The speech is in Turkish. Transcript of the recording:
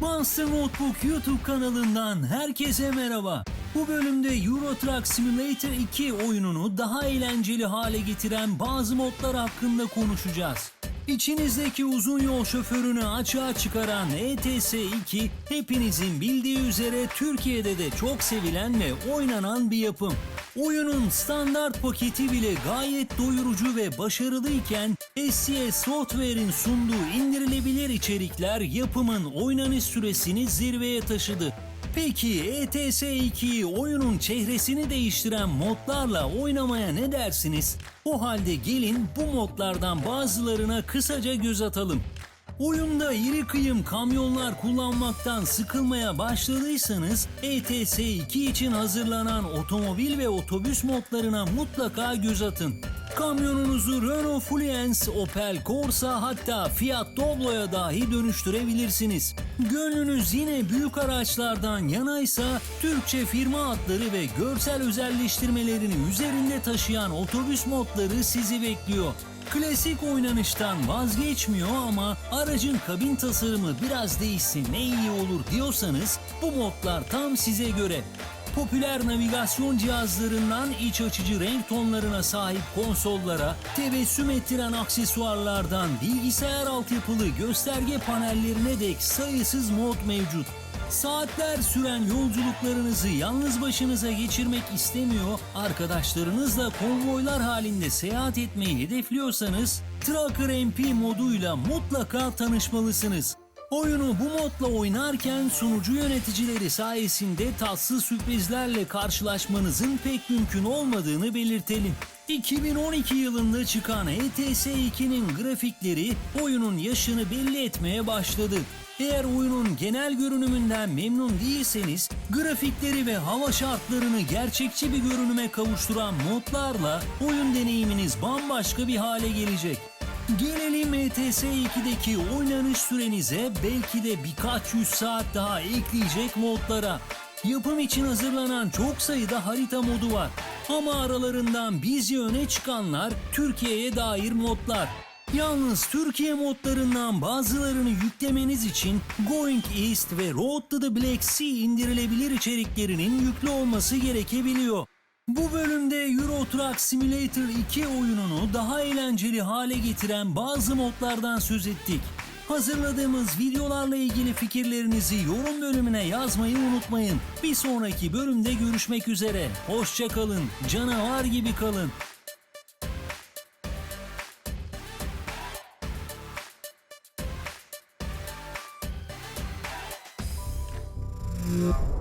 Monster Notebook YouTube kanalından herkese merhaba. Bu bölümde Euro Truck Simulator 2 oyununu daha eğlenceli hale getiren bazı modlar hakkında konuşacağız. İçinizdeki uzun yol şoförünü açığa çıkaran ETS 2 hepinizin bildiği üzere Türkiye'de de çok sevilen ve oynanan bir yapım. Oyunun standart paketi bile gayet doyurucu ve başarılıyken SCS Software'in sunduğu indirilebilir içerikler yapımın oynanış süresini zirveye taşıdı. Peki ETS 2'yi oyunun çehresini değiştiren modlarla oynamaya ne dersiniz? O halde gelin bu modlardan bazılarına kısaca göz atalım. Oyunda iri kıyım kamyonlar kullanmaktan sıkılmaya başladıysanız ETS 2 için hazırlanan otomobil ve otobüs modlarına mutlaka göz atın. Kamyonunuzu Renault Fluence, Opel Corsa hatta Fiat Doblo'ya dahi dönüştürebilirsiniz. Gönlünüz yine büyük araçlardan yanaysa Türkçe firma adları ve görsel özelleştirmelerini üzerinde taşıyan otobüs modları sizi bekliyor. Klasik oynanıştan vazgeçmiyor ama aracın kabin tasarımı biraz değişsin ne iyi olur diyorsanız bu modlar tam size göre. Popüler navigasyon cihazlarından iç açıcı renk tonlarına sahip konsollara, tebessüm ettiren aksesuarlardan bilgisayar altyapılı gösterge panellerine dek sayısız mod mevcut. Saatler süren yolculuklarınızı yalnız başınıza geçirmek istemiyor, arkadaşlarınızla konvoylar halinde seyahat etmeyi hedefliyorsanız Tracker MP moduyla mutlaka tanışmalısınız. Oyunu bu modla oynarken sunucu yöneticileri sayesinde tatsız sürprizlerle karşılaşmanızın pek mümkün olmadığını belirtelim. 2012 yılında çıkan ETS 2'nin grafikleri oyunun yaşını belli etmeye başladı. Eğer oyunun genel görünümünden memnun değilseniz grafikleri ve hava şartlarını gerçekçi bir görünüme kavuşturan modlarla oyun deneyiminiz bambaşka bir hale gelecek. Gelelim ETS 2'deki oynanış sürenize belki de birkaç yüz saat daha ekleyecek modlara. Yapım için hazırlanan çok sayıda harita modu var. Ama aralarından bizi öne çıkanlar Türkiye'ye dair modlar. Yalnız Türkiye modlarından bazılarını yüklemeniz için Going East ve Road to the Black Sea indirilebilir içeriklerinin yüklü olması gerekebiliyor. Bu bölümde Euro Truck Simulator 2 oyununu daha eğlenceli hale getiren bazı modlardan söz ettik. Hazırladığımız videolarla ilgili fikirlerinizi yorum bölümüne yazmayı unutmayın. Bir sonraki bölümde görüşmek üzere. Hoşçakalın, canavar gibi kalın. Thank